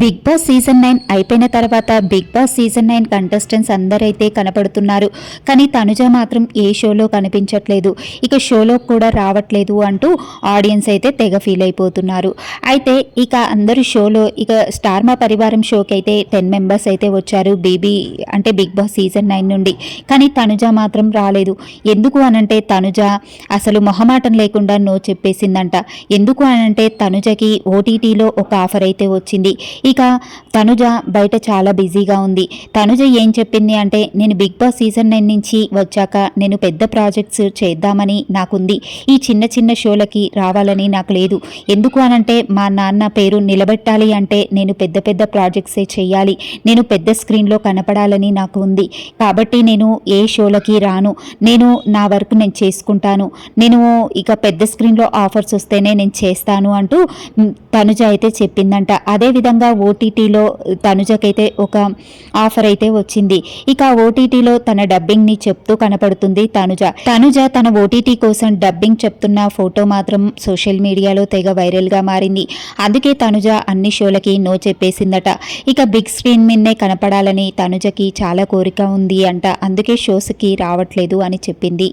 Big Boss season nine అయిపోయిన తర్వాత Bigg Boss season nine contestants అందరైతే కనపడుతున్నారు. కానీ తనుజ మాత్రం ఏ షోలో కనిపించట్లేదు. ఇక షోలో కూడా రావట్లేదు అంటూ ఆడియన్స్ అయితే తెగ ఫీల్ అయిపోతున్నారు. అయితే ఇక అందరూ షోలో ఇక స్టార్ మా పరివారం షోకి అయితే టెన్ మెంబర్స్ అయితే వచ్చారు బేబీ అంటే బిగ్ బాస్ సీజన్ నైన్ నుండి. కానీ తనుజ మాత్రం రాలేదు. ఎందుకు అనంటే తనుజ అసలు మొహమాటం లేకుండా నో చెప్పేసిందంట. ఎందుకు అనంటే తనుజకి ఓటీటీలో ఒక ఆఫర్ అయితే వచ్చింది. ఇక తనుజ బయట చాలా బిజీగా ఉంది. తనుజ ఏం చెప్పింది అంటే నేను బిగ్ బాస్ సీజన్ నైన్ నుంచి వచ్చాక నేను పెద్ద ప్రాజెక్ట్స్ చేద్దామని నాకుంది. ఈ చిన్న చిన్న షోలకి రావాలని నాకు లేదు. ఎందుకు అనంటే మా నాన్న పేరు నిలబెట్టాలి అంటే నేను పెద్ద పెద్ద ప్రాజెక్ట్సే చేయాలి. నేను పెద్ద స్క్రీన్లో కనపడాలని నాకు ఉంది. కాబట్టి నేను ఏ షోలకి రాను. నేను నా వర్క్ నేను చేసుకుంటాను. నేను ఇక పెద్ద స్క్రీన్లో ఆఫర్స్ వస్తేనే నేను చేస్తాను అంటూ తనుజ అయితే చెప్పిందంట. అదేవిధంగా ఓటీటీలో తనుజకైతే ఒక ఆఫర్ అయితే వచ్చింది. ఇక ఓటీటీలో తన డబ్బింగ్ని చెప్తూ కనపడుతుంది తనుజ. తనుజ తన ఓటీటీ కోసం డబ్బింగ్ చెప్తున్న ఫోటో మాత్రం సోషల్ మీడియాలో తెగ వైరల్గా మారింది. అందుకే తనుజ అన్ని షోలకి నో చెప్పేసిందట. ఇక బిగ్ స్క్రీన్ మీదనే కనపడాలని తనుజకి చాలా కోరిక ఉంది అంట. అందుకే షోస్కి రావట్లేదు అని చెప్పింది.